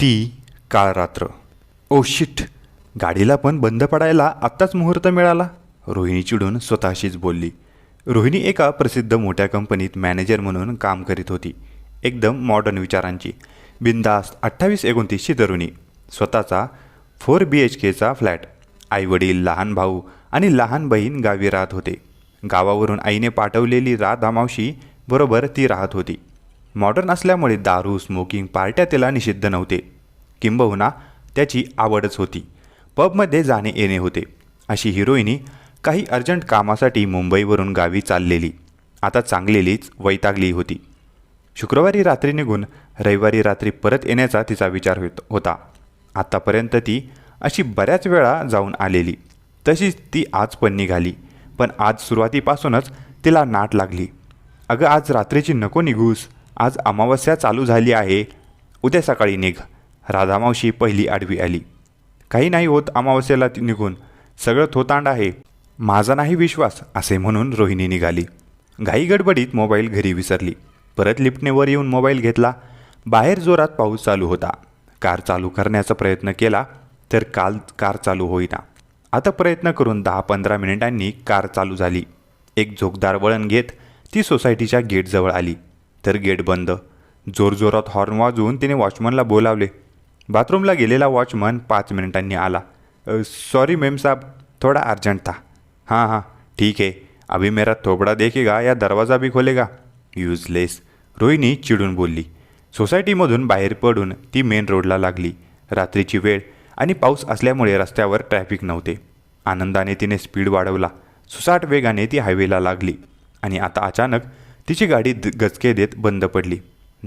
ती काळ रात्र. Oh shit. गाडीला पण बंद पडायला आत्ताच मुहूर्त मिळाला. रोहिणी चिडून स्वतःशीच बोलली. रोहिणी एका प्रसिद्ध मोठ्या कंपनीत मॅनेजर म्हणून काम करीत होती. एकदम मॉडर्न विचारांची. बिंदास्त अठ्ठावीस एकोणतीसची तरुणी. स्वतःचा फोर बी एच केचा फ्लॅट. आईवडील लहान भाऊ आणि लहान बहीण गावी राहत होते. गावावरून आईने पाठवलेली राधा मावशी बरोबर ती राहत होती. मॉडर्न असल्यामुळे दारू स्मोकिंग पार्ट्या तिला निषिद्ध नव्हते. किंबहुना त्याची आवडच होती. पबमध्ये जाणे येणे होते. अशी हिरोईनी काही अर्जंट कामासाठी मुंबईवरून गावी चाललेली. आता चांगलेलीच वैतागली होती. शुक्रवारी रात्री निघून रविवारी रात्री परत येण्याचा तिचा विचार होत होता. आत्तापर्यंत ती अशी बऱ्याच वेळा जाऊन आलेली. तशीच ती आज पण निघाली. पण आज सुरुवातीपासूनच तिला नाट लागली. अगं आज रात्रीची नको निघूस. आज अमावस्या चालू झाली आहे. उद्या सकाळी निघ. राधामावशी पहिली आडवी आली. काही नाही होत अमावस्येला ती निघून. सगळं थोतांड आहे. माझा नाही विश्वास असे म्हणून रोहिणी निघाली. घाई गडबडीत मोबाईल घरी विसरली. परत लिफ्टनेवर येऊन मोबाईल घेतला. बाहेर जोरात पाऊस चालू होता. कार चालू करण्याचा प्रयत्न केला तर काल कार चालू होईना. आता प्रयत्न करून दहा पंधरा मिनिटांनी कार चालू झाली. एक झोकदार वळण घेत ती सोसायटीच्या गेटजवळ आली. तर गेट बंद. जोरजोरात हॉर्न वाजवून तिने वॉचमनला बोलावले. बाथरूमला गेलेला वॉचमन पाच मिनिटांनी आला. सॉरी मेम साहब थोड़ा अर्जंट था. हाँ हाँ ठीक है अभी मेरा थोबड़ा देखेगा या दरवाज़ा भी खोलेगा. यूजलेस रोहिणी चिडून बोलली. सोसायटीमधून बाहेर पडून ती मेन रोडला लागली. रात्रीची वेळ आणि पाऊस असल्यामुळे रस्त्यावर ट्रॅफिक नव्हते. आनंदाने तिने स्पीड वाढवला. सुसाट वेगाने ती हायवेला लागली. आणि आता अचानक तिची गाडी द- गचके देत बंद पडली.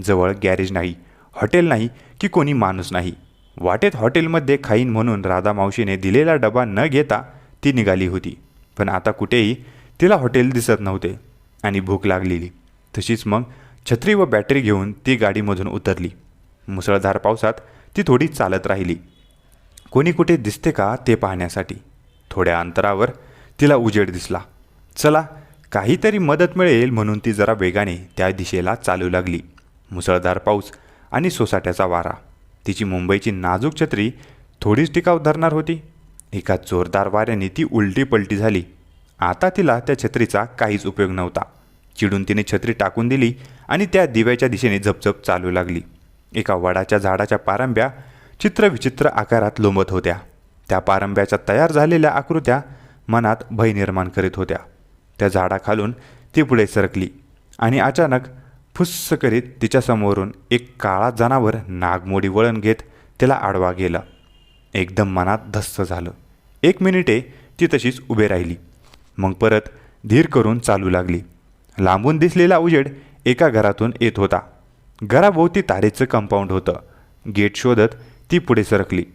जवळ गॅरेज नाही हॉटेल नाही की कोणी माणूस नाही. वाटेत हॉटेलमध्ये खाईन म्हणून राधा मावशीने दिलेला डबा न घेता ती निघाली होती. पण आता कुठेही तिला हॉटेल दिसत नव्हते आणि भूक लागलेली. तशीच मग छत्री व बॅटरी घेऊन ती गाडीमधून उतरली. मुसळधार पावसात ती थोडी चालत राहिली. कोणी कुठे दिसते का ते पाहण्यासाठी? थोड्या अंतरावर तिला उजेड दिसला. चला काहीतरी मदत मिळेल म्हणून ती जरा वेगाने त्या दिशेला चालू लागली. मुसळधार पाऊस आणि सोसाट्याचा वारा. तिची मुंबईची नाजूक छत्री थोडीच टिकाव धरणार होती. एका जोरदार वाऱ्याने ती उलटी पलटी झाली. आता तिला त्या छत्रीचा काहीच उपयोग नव्हता. चिडून तिने छत्री टाकून दिली आणि त्या दिव्याच्या दिशेने झपझप चालू लागली. एका वडाच्या झाडाच्या पारंब्या चित्रविचित्र आकारात लोंबत होत्या. त्या पारंब्याच्या तयार झालेल्या आकृत्या मनात भय निर्माण करीत होत्या. त्या झाडाखालून ती पुढे सरकली आणि अचानक फुस्स करीत तिच्यासमोरून एक काळा जनावर नागमोडी वळण घेत तिला आडवा गेला. एकदम मनात धस्स झालं. एक मिनिटे ती तशीच उभे राहिली. मग परत धीर करून चालू लागली. लांबून दिसलेला उजेड एका घरातून येत होता. घराभोवती तारेचं कंपाऊंड होतं. गेट शोधत ती पुढे सरकली.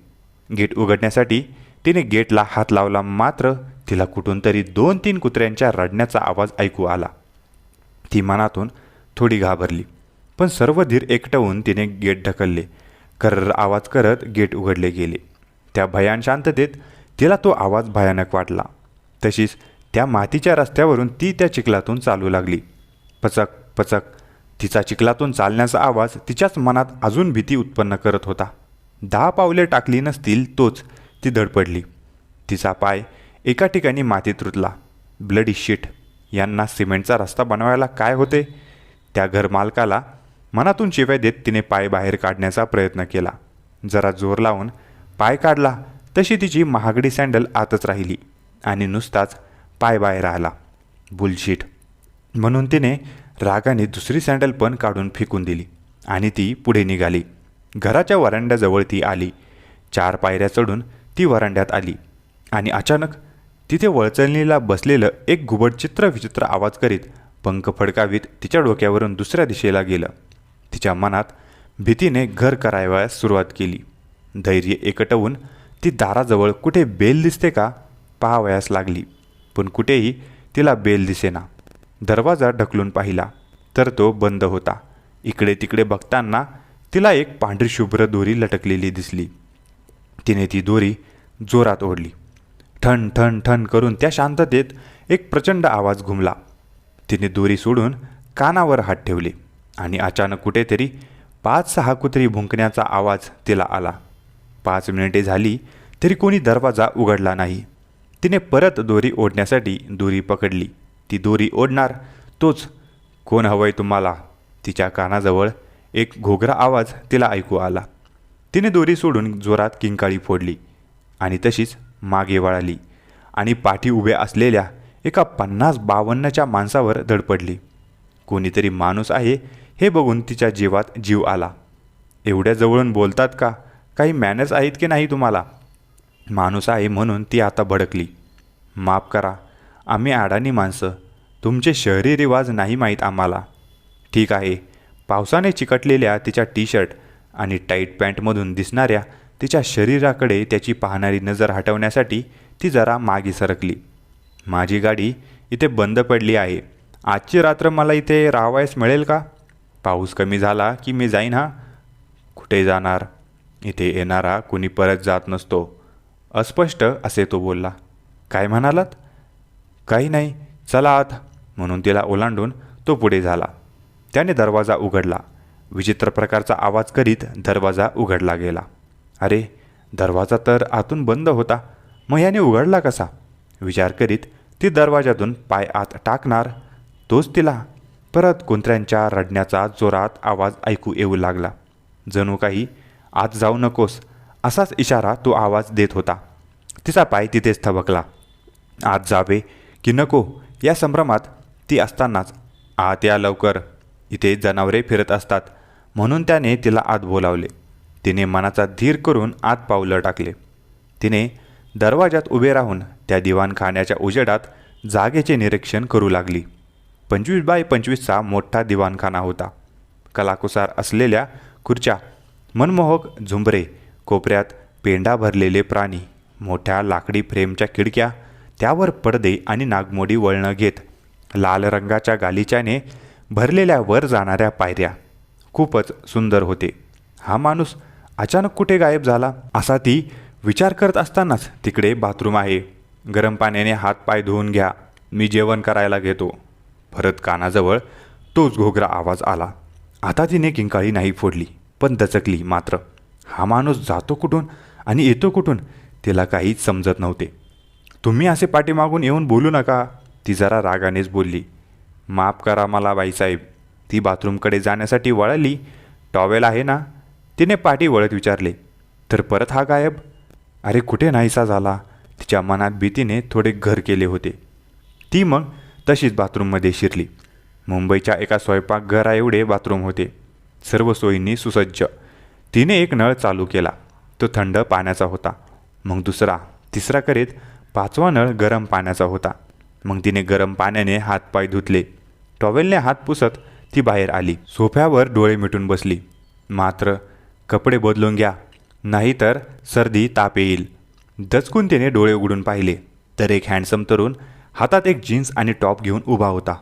गेट उघडण्यासाठी तिने गेटला हात लावला मात्र तिला कुठून तरी दोन तीन कुत्र्यांच्या रडण्याचा आवाज ऐकू आला. ती मनातून थोडी घाबरली पण सर्व धीर एकटवून तिने गेट ढकलले. कर्र आवाज करत गेट उघडले गेले. त्या भयान शांततेत तिला तो आवाज भयानक वाटला. तशीच त्या मातीच्या रस्त्यावरून ती त्या चिखलातून चालू लागली. पचक पचक तिचा चिखलातून चालण्याचा आवाज तिच्याच मनात अजून भीती उत्पन्न करत होता. दहा पावले टाकली नसतील तोच ती धडपडली. तिचा पाय एका ठिकाणी मातीत रुतला ब्लडी शिट. यांना सिमेंटचा रस्ता बनवायला काय होते? त्या घरमालकाला मनातून शिव्या देत तिने पाय बाहेर काढण्याचा प्रयत्न केला. जरा जोर लावून पाय काढला. तशी तिची महागडी सँडल आतच राहिली आणि नुसताच पाय बाहेर आला. बुलशीट. म्हणून तिने रागाने दुसरी सँडल पण काढून फेकून दिली आणि ती पुढे निघाली. घराच्या वरांड्याजवळ ती आली. चार पायऱ्या चढून ती वरांड्यात आली आणि अचानक तिथे वळचणीला बसलेलं एक घुबड चित्रविचित्र आवाज करीत पंख फडकावीत तिच्या डोक्यावरून दुसऱ्या दिशेला गेलं. तिच्या मनात भीतीने घर करावयास सुरुवात केली. धैर्य एकटवून ती दाराजवळ कुठे बेल दिसते का पाहावयास लागली. पण कुठेही तिला बेल दिसेना. दरवाजा ढकलून पाहिला तर तो बंद होता. इकडे तिकडे बघताना तिला एक पांढरी शुभ्र दोरी लटकलेली दिसली. तिने ती दोरी जोरात ओढली. ठण ठण ठण करून त्या शांततेत एक प्रचंड आवाज घुमला. तिने दोरी सोडून कानावर हात ठेवले आणि अचानक कुठेतरी पाच सहा कुत्री भुंकण्याचा आवाज तिला आला. पाच मिनिटे झाली तरी कोणी दरवाजा उघडला नाही. तिने परत दोरी ओढण्यासाठी दोरी पकडली. ती दोरी ओढणार तोच कोण हवंय तुम्हाला? तिच्या कानाजवळ एक घोगरा आवाज तिला ऐकू आला. तिने दोरी सोडून जोरात किंकाळी फोडली आणि तशीच मागे वळाली आणि पाठी उभ्या असलेल्या एका पन्नास बावन्नच्या माणसावर धडपडली कोणीतरी माणूस आहे हे बघून तिच्या जीवात जीव आला. एवढ्या जवळून बोलतात का? काही मॅनर्स आहेत की नाही तुम्हाला? माणूस आहे म्हणून ती आता भडकली. माफ करा आम्ही अडाणी माणसं. तुमचे शहरी रिवाज नाही माहीत आम्हाला. ठीक आहे पावसाने चिकटलेल्या तिच्या टी शर्ट आणि टाईट पॅन्टमधून दिसणाऱ्या तिच्या शरीराकडे त्याची पाहणारी नजर हटवण्यासाठी ती जरा मागे सरकली. माझी गाडी इथे बंद पडली आहे. आजची रात्र मला इथे राहावयास मिळेल का? पाऊस कमी झाला की मी जाईन हा? कुठे जाणार? इथे येणारा कुणी परत जात नसतो. अस्पष्ट असे तो बोलला. काय म्हणालात? काही नाही. चला आत. म्हणून तिला ओलांडून तो पुढे झाला. त्याने दरवाजा उघडला. विचित्र प्रकारचा आवाज करीत दरवाजा उघडला गेला. अरे दरवाजा तर आतून बंद होता. मग याने उघडला कसा? विचार करीत ती दरवाजातून पाय आत टाकणार तोच तिला. परत कुंत्र्यांच्या रडण्याचा जोरात आवाज ऐकू येऊ लागला. जणू काही आत जाऊ नकोस असाच इशारा तो आवाज देत होता. तिचा पाय तिथेच थबकला. आत जावे की नको या संभ्रमात? ती असतानाच आत या लवकर. इथे जनावरे फिरत असतात. म्हणून त्याने तिला आत बोलावले. तिने मनाचा धीर करून आत पावलं टाकले. तिने दरवाजात उभे राहून त्या दिवाणखान्याच्या उजेडात जागेचे निरीक्षण करू लागली. पंचवीस बाय पंचवीसचा मोठा दिवाणखाना होता. कलाकुसार असलेल्या खुर्च्या मनमोहक झुंबरे कोपऱ्यात पेंडा भरलेले प्राणी मोठ्या लाकडी फ्रेमच्या खिडक्या त्यावर पडदे आणि नागमोडी वळणं घेत लाल रंगाच्या गालिच्याने भरलेल्या वर जाणाऱ्या पायऱ्या. खूपच सुंदर होते. हा माणूस अचानक कुठे गायब झाला? असा ती विचार करत असतानाच तिकडे बाथरूम आहे. गरम पाण्याने हात पाय धुवून घ्या. मी जेवण करायला घेतो. परत कानाजवळ तोच घोगरा आवाज आला. आता तिने किंकाळी नाही फोडली पण दचकली मात्र. हा माणूस जातो कुठून आणि येतो कुठून तिला काहीच समजत नव्हते. तुम्ही असे पाठीमागून येऊन बोलू नका ती जरा रागानेच बोलली. माफ करा मला बाईसाहेब. ती बाथरूमकडे जाण्यासाठी वळली. टॉवेल आहे ना? तिने पाठी वळत विचारले तर परत हा गायब? अरे कुठे नाहीसा झाला? तिच्या मनात भीतीने थोडे घर केले होते. ती मग तशीच बाथरूममध्ये शिरली. मुंबईच्या एका स्वयंपाकघरा एवढे बाथरूम होते. सर्व सोयींनी सुसज्ज. तिने एक नळ चालू केला. तो थंड पाण्याचा होता. मग दुसरा तिसरा करीत पाचवा नळ गरम पाण्याचा होता. मग तिने गरम पाण्याने हातपाय धुतले. टॉवेलने हात पुसत ती बाहेर आली. सोफ्यावर डोळे मिटून बसली. मात्र कपडे बदलून घ्या. नाहीतर सर्दी ताप येईल. दचकून तिने डोळे उघडून पाहिले. तर एक हँडसम तरुण हातात एक जीन्स आणि टॉप घेऊन उभा होता.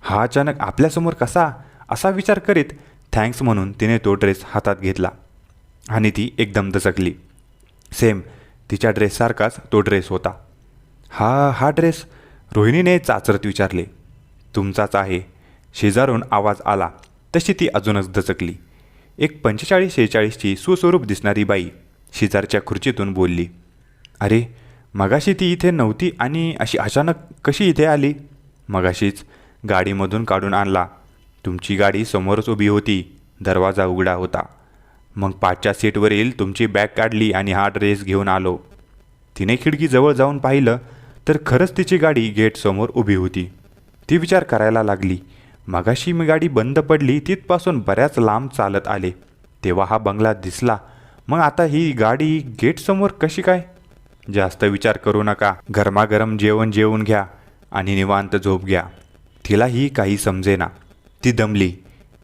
हा अचानक आपल्यासमोर कसा? असा विचार करीत थँक्स म्हणून तिने तो ड्रेस हातात घेतला आणि ती एकदम दचकली. सेम तिच्या ड्रेससारखाच तो ड्रेस होता. हा हा ड्रेस रोहिणीने चाचरत विचारले. तुमचाच आहे. शेजारून आवाज आला. तशी ती अजूनच दचकली. एक पंचेचाळीस शेहेचाळीसची सुस्वरूप दिसणारी बाई शेजारच्या खुर्चीतून बोलली अरे मगाशी ती इथे नव्हती आणि अशी अचानक कशी इथे आली? मगाशीच गाडीमधून काढून आणला. तुमची गाडी समोरच उभी होती. दरवाजा उघडा होता. मग पाचच्या सीटवरील तुमची बॅग काढली आणि हा ड्रेस घेऊन आलो. तिने खिडकीजवळ जाऊन पाहिलं तर खरंच तिची गाडी गेटसमोर उभी होती. ती विचार करायला लागली मगाशी मी गाडी बंद पडली तिथपासून बऱ्याच लांब चालत आले. तेव्हा हा बंगला दिसला. मग आता ही गाडी गेटसमोर कशी काय? जास्त विचार करू नका. गरमागरम जेवण जेवून घ्या आणि निवांत झोप घ्या. तिलाही काही समजेना. ती दमली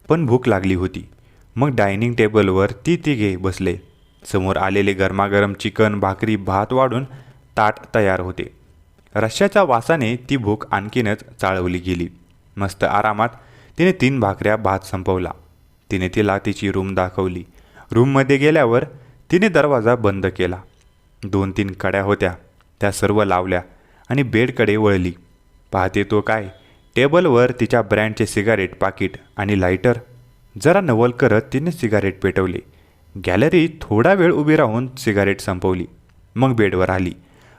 पण भूक लागली होती. मग डायनिंग टेबलवर ती तिघे बसले. समोर आलेले गरमागरम चिकन भाकरी भात वाढून ताट तयार होते. रश्श्याच्या वासाने ती भूक आणखीनच चाळवली गेली. मस्त आरामात तिने तीन भाकऱ्या भात संपवला. तिने तिला तिची रूम दाखवली. रूममध्ये गेल्यावर तिने दरवाजा बंद केला. दोन तीन कड्या होत्या. त्या सर्व लावल्या आणि बेडकडे वळली. पाहते तो काय? टेबलवर तिच्या ब्रँडचे सिगारेट पाकिट आणि लायटर जरा नवल करत तिने सिगारेट पेटवले. गॅलरी थोडा वेळ उभी राहून सिगारेट संपवली. मग बेडवर आली.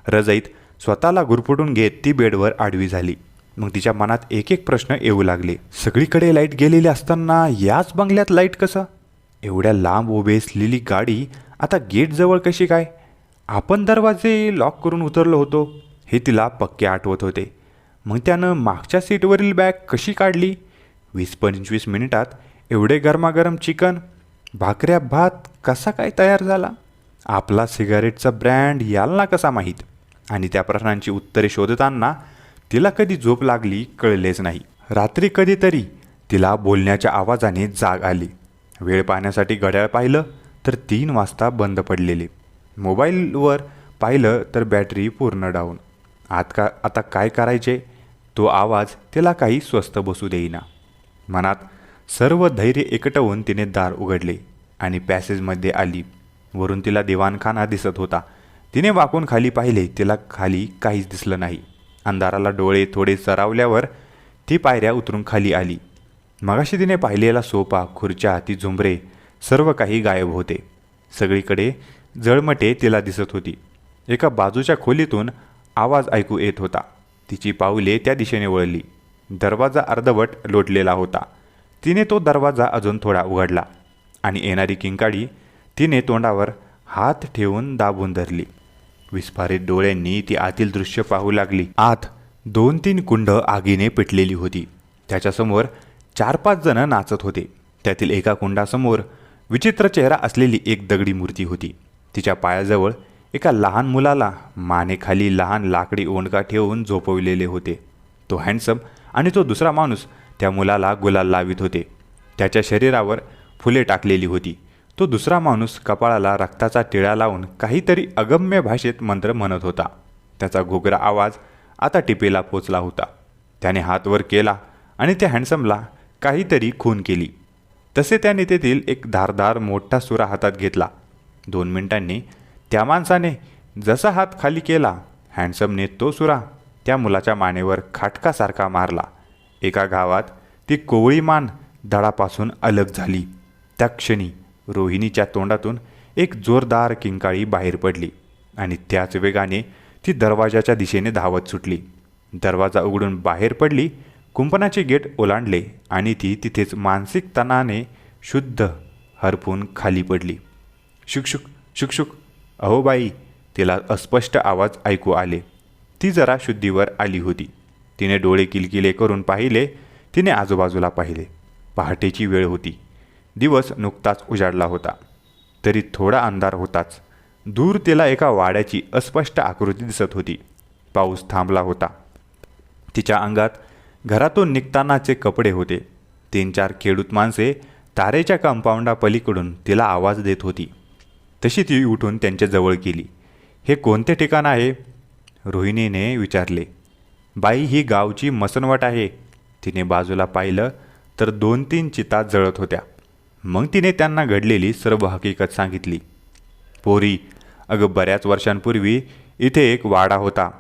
रजईत स्वतःला गुरफटून घेत ती बेडवर आडवी झाली. मग तिच्या मनात एक एक प्रश्न येऊ लागले. सगळीकडे लाइट गेलेली असताना याच बंगल्यात लाइट कसं? एवढ्या लांब उभे असलेली गाडी आता गेटजवळ कशी काय? आपण दरवाजे लॉक करून उतरलो होतो. हे तिला पक्के आठवत होते. मग त्यानं मागच्या सीटवरील बॅग कशी काढली? वीस पंचवीस मिनिटात एवढे गरमागरम चिकन भाकऱ्या भात कसा काय तयार झाला? आपला सिगारेटचा ब्रँड याला कसा माहीत? आणि त्या प्रश्नांची उत्तरे शोधताना तिला कधी झोप लागली कळलेच नाही. रात्री कधीतरी तिला बोलण्याच्या आवाजाने जाग आली. वेळ पाहण्यासाठी घड्याळ पाहिलं तर तीन वाजता बंद पडलेले. मोबाईलवर पाहिलं तर बॅटरी पूर्ण डाऊन. आत का आता काय करायचे? तो आवाज तिला काही स्वस्त बसू देईना. मनात सर्व धैर्य एकटवून तिने दार उघडले आणि पॅसेजमध्ये आली. वरून तिला दिवाणखाना दिसत होता. तिने वाकून खाली पाहिले. तिला खाली काहीच दिसलं नाही. अंधाराला डोळे थोडे सरावल्यावर ती पायऱ्या उतरून खाली आली. मगाशी तिने पाहिलेला सोफा खुर्च्या ती झुंबरे सर्व काही गायब होते. सगळीकडे जळमटे तिला दिसत होती. एका बाजूच्या खोलीतून आवाज ऐकू येत होता. तिची पाऊले त्या दिशेने वळली. दरवाजा अर्धवट लोटलेला होता. तिने तो दरवाजा अजून थोडा उघडला आणि येणारी किंकाळी तिने तोंडावर हात ठेवून दाबून धरली. विस्फारित डोळ्यांनी ती आतील दृश्य पाहू लागली. आत दोन तीन कुंड आगीने पेटलेली होती. त्याच्यासमोर चार पाच जण नाचत होते. त्यातील एका कुंडासमोर विचित्र चेहरा असलेली एक दगडी मूर्ती होती. तिच्या पायाजवळ एका लहान मुलाला मानेखाली लहान लाकडी ओंडका ठेवून झोपवलेले होते. तो हँडसम आणि तो दुसरा माणूस त्या मुलाला गुलाल लावित होते. त्याच्या शरीरावर फुले टाकलेली होती. तो दुसरा माणूस कपाळाला रक्ताचा टिळा लावून काहीतरी अगम्य भाषेत मंत्र म्हणत होता. त्याचा घोगरा आवाज आता टिपेला पोचला होता. त्याने हात वर केला आणि त्या हँडसमला काहीतरी खून केली. तसे त्याने तेथील एक धारधार मोठा सुरा हातात घेतला. दोन मिनिटांनी त्या माणसाने जसा हात खाली केला हँडसमने तो सुरा त्या मुलाच्या मानेवर खाटकासारखा मारला. एका गावात ती कोवळी मान धडापासून अलग झाली. त्या क्षणी रोहिणीच्या तोंडातून एक जोरदार किंकाळी बाहेर पडली आणि त्याच वेगाने ती दरवाजाच्या दिशेने धावत सुटली. दरवाजा उघडून बाहेर पडली कुंपणाचे गेट ओलांडले आणि ती तिथेच मानसिक तणाने शुद्ध हरपून खाली पडली. शुकशुक शुकशुक अहो बाई तिला अस्पष्ट आवाज ऐकू आले. ती जरा शुद्धीवर आली होती. तिने डोळे किलकिले करून पाहिले तिने आजूबाजूला पाहिले. पहाटेची वेळ होती. दिवस नुकताच उजाडला होता. तरी थोडा अंधार होताच. दूर तिला एका वाड्याची अस्पष्ट आकृती दिसत होती. पाऊस थांबला होता. तिच्या अंगात घरातून निघतानाचे कपडे होते. तीन चार खेडूत माणसे तारेच्या कंपाऊंडा पलीकडून तिला आवाज देत होती. तशी ती उठून त्यांच्या जवळ गेली. हे कोणते ठिकाण आहे? रोहिणीने विचारले. बाई ही गावची मसनवट आहे. तिने बाजूला पाहिलं तर दोन तीन चिता जळत होत्या. मग तिने त्यांना घडलेली सर्व हकीकत सांगितली. पोरी अगं बऱ्याच वर्षांपूर्वी इथे एक वाडा होता.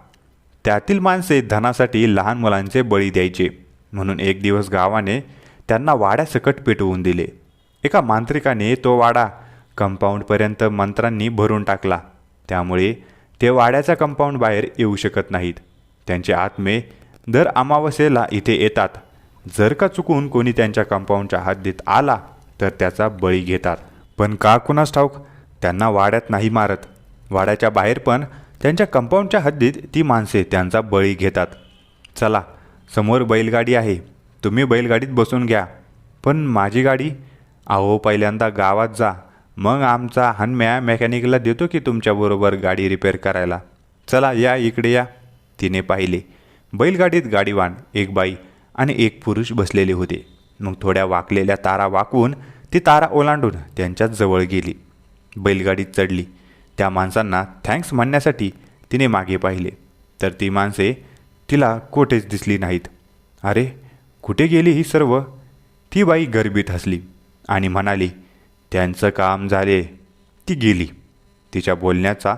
त्यातील माणसे धनासाठी लहान मुलांचे बळी द्यायचे. म्हणून एक दिवस गावाने त्यांना वाड्यासकट पेटवून दिले. एका मांत्रिकाने तो वाडा कंपाऊंडपर्यंत मंत्रांनी भरून टाकला. त्यामुळे ते वाड्याच्या कंपाऊंड बाहेर येऊ शकत नाहीत. त्यांचे आत्मे दर अमावस्येला इथे येतात. जर का चुकून कोणी त्यांच्या कंपाऊंडच्या हद्दीत आला तर त्याचा बळी घेतात. पण का कुणास ठाऊक? त्यांना वाड्यात नाही मारत. वाड्याच्या बाहेर पण त्यांच्या कंपाऊंडच्या हद्दीत ती माणसे त्यांचा बळी घेतात. चला समोर बैलगाडी आहे. तुम्ही बैलगाडीत बसून घ्या. पण माझी गाडी? अहो पहिल्यांदा गावात जा. मग आमचा हनम्या मेकॅनिकला देतो की तुमच्याबरोबर गाडी रिपेअर करायला. चला या इकडे या. तिने पाहिले. बैलगाडीत गाडीवान एक बाई आणि एक पुरुष बसलेले होते. मग थोड्या वाकलेल्या तारा वाकवून ती तारा ओलांडून त्यांच्याच जवळ गेली. बैलगाडीत चढली. त्या माणसांना थँक्स म्हणण्यासाठी तिने मागे पाहिले. तर ती माणसे तिला कोठेच दिसली नाहीत. अरे कुठे गेली ही सर्व? ती बाई गरबीत हसली आणि म्हणाली त्यांचं काम झाले. ती गेली. तिच्या बोलण्याचा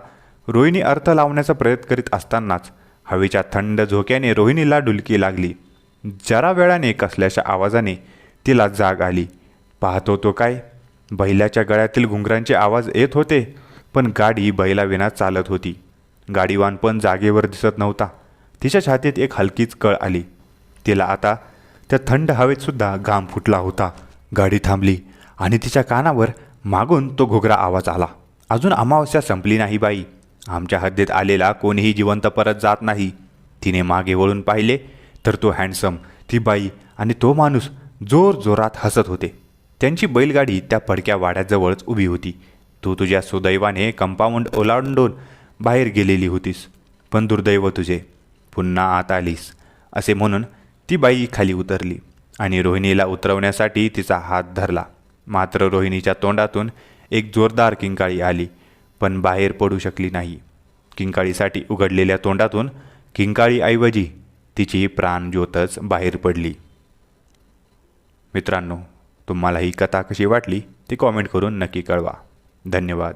रोहिणी अर्थ लावण्याचा प्रयत्न करीत असतानाच हवेच्या थंड झोक्याने रोहिणीला डुलकी लागली. जरा वेळाने कसल्याच्या आवाजाने तिला जाग आली. पाहतो तो काय? बैलाच्या गळ्यातील घुंगरांचे आवाज येत होते पण गाडी बैलाविना चालत होती. गाडीवान पण जागेवर दिसत नव्हता. तिच्या छातीत एक हलकीच कळ आली. तिला आता त्या थंड हवेतसुद्धा घाम फुटला होता. गाडी थांबली आणि तिच्या कानावर मागून तो घुगरा आवाज आला. अजून अमावस्या संपली नाही बाई. आमच्या हद्दीत आलेला कोणीही जिवंत परत जात नाही. तिने मागे वळून पाहिले तर तो हँडसम ती बाई आणि तो माणूस जोर जोरात हसत होते. त्यांची बैलगाडी त्या पडक्या वाड्याजवळच उभी होती. तू तुझ्या सुदैवाने कंपाऊंड ओलांडून बाहेर गेलेली होतीस पण दुर्दैव तुझे. पुन्हा आत आलीस असे म्हणून ती बाई खाली उतरली आणि रोहिणीला उतरवण्यासाठी तिचा हात धरला. मात्र रोहिणीच्या तोंडातून एक जोरदार किंकाळी आली पण बाहेर पडू शकली नाही. किंकाळीसाठी उघडलेल्या तोंडातून किंकाळीऐवजी तिची प्राणज्योतच बाहेर पडली. मित्रांनो तुम्हाला ही कथा कशी वाटली ती कॉमेंट करून नक्की कळवा. धन्यवाद.